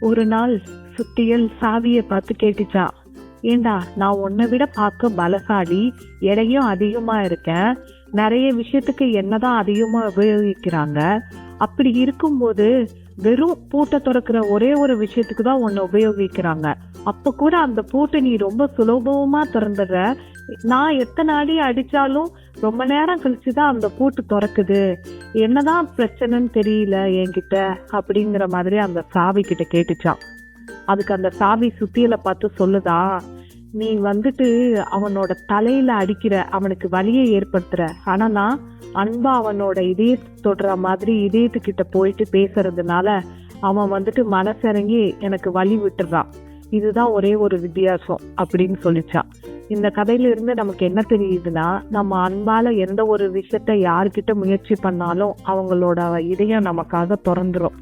ஒரு நாள் சுத்தியல் சாவியை பார்த்து கேட்டுச்சா ஏண்டா நான் உன்னை விட பார்க்க பலசாலி எடையும் அதிகமா இருக்கேன் நிறைய விஷயத்துக்கு என்னதான் அதிகமா உபயோகிக்கிறாங்க? அப்படி இருக்கும்போது வெறும் பூட்டை திறக்கிற ஒரே ஒரு விஷயத்துக்கு தான் உன்னை உபயோகிக்கிறாங்க. அப்ப கூட அந்த பூட்டை நீ ரொம்ப சுலபமா திறந்துடுற. நான் எத்தனை அடி அடிச்சாலும் ரொம்ப நேரம் கழிச்சு தான் அந்த பூட்டு திறக்குது. என்னதான் பிரச்சனைன்னு தெரியல என்கிட்ட அப்படிங்கிற மாதிரி அந்த சாவி கிட்ட கேட்டுச்சான் அதுக்கு அந்த சாவி சுத்தியில பார்த்து சொல்லுதா நீ வந்துட்டு அவனோட தலையில அடிக்கிற அவனுக்கு வலியை ஏற்படுத்துற. ஆனா நான் அன்பா அவனோட இதய தொடுற மாதிரி இதயத்துக்கிட்ட போயிட்டு பேசுறதுனால அவன் வந்துட்டு மனசிறங்கி எனக்கு வழி விட்டுறான். இதுதான் ஒரே ஒரு வித்தியாசம் அப்படின்னு சொல்லிச்சான் இந்த கதையிலிருந்து நமக்கு என்ன தெரியுதுன்னா நம்ம அன்பால எந்த ஒரு விஷயத்த யார்கிட்ட முயற்சி பண்ணாலும் அவங்களோட இதயம் நமக்காக திறந்துரும்.